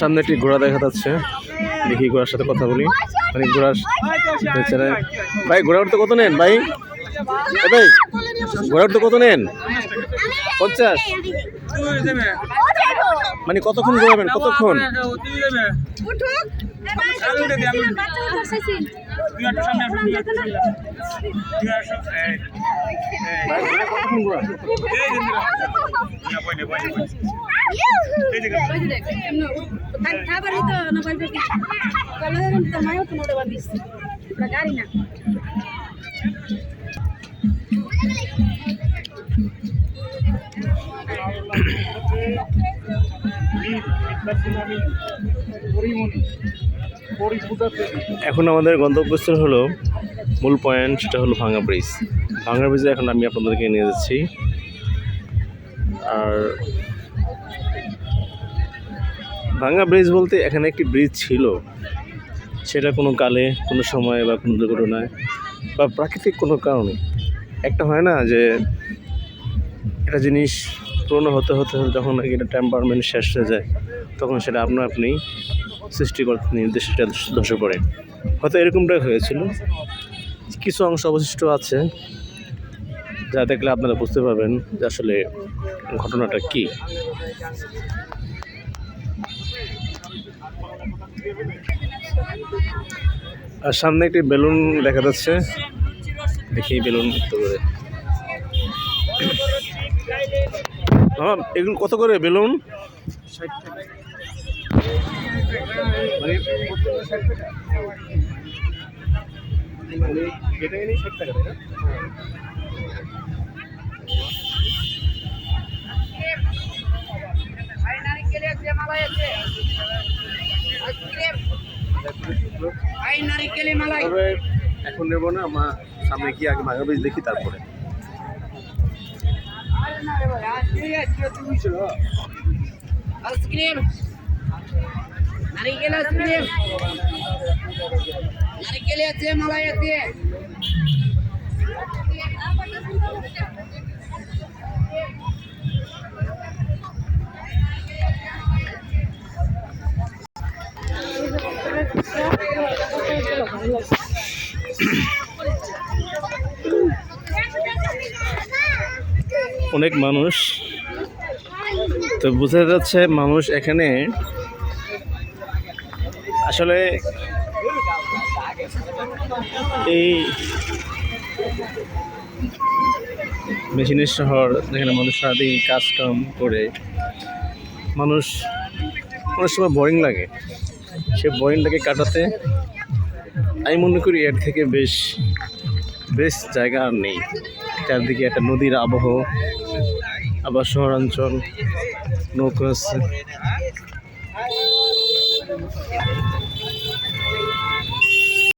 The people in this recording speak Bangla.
সামনে একটি ঘোড়া দেখা যাচ্ছে। দেখি ঘোড়ার সাথে কথা বলি। অনেক ঘোড়ার ভাই, ঘোড়া উঠতে কত নেন ভাই, ঘোড়া উঠতে কত নেন? পঞ্চাশ। মানে কতক্ষণ ঘোরাবেন কতক্ষণ? উঠুক। বাচ্চা এখন আমাদের গন্তব্যস্থল হলো মূল পয়েন্ট, সেটা হলো ভাঙা ব্রিজ। ভাঙা ব্রিজে এখন আমি আপনাদেরকে নিয়ে যাচ্ছি। আর ভাঙা ব্রিজ বলতে এখানে একটি ব্রিজ ছিল। সেটা কোনো কালে, কোনো সময় বা কোনো দুর্ঘটনায় বা প্রাকৃতিক কোনো কারণে। একটা হয় না যে, একটা জিনিস পুরনো হতে হতে যখন এটা টেম্পারমেন্ট শেষ হয়ে যায়, তখন সেটা আপনা আপনি সৃষ্টিকর্তা নির্দেশ সেটা ধসে পড়ে। হয়তো এরকমটাই হয়েছিল। কিছু অংশ অবশিষ্ট আছে, যা দেখলে আপনারা বুঝতে পারবেন যে আসলে ঘটনাটা কী। আর সামনে একটি বেলুন দেখা যাচ্ছে। দেখি বেলুন করে মামা এগুলো কত করে বেলুন? মানে এখন নেব না আমার সামনে গিয়ে আগে বীজ দেখি তারপরে। आईस्क्रीम. नारिकेल आईस्क्रीम. नारिकेल येते मला येते অনেক মানুষ। তো বোঝা যাচ্ছে মানুষ এখানে আসলে এই মেশিনের শহর যেখানে মানুষ সারাদিন কাজ কাম করে, মানুষ অনেক সময় বোরিং লাগে। সে বোরিংটাকে কাটাতে। আমি মনে করি এর থেকে বেশ বেশ জায়গা আর নেই। চারদিকে একটা নদীর আবহ আবার শহরাঞ্চল নৌকা আছে।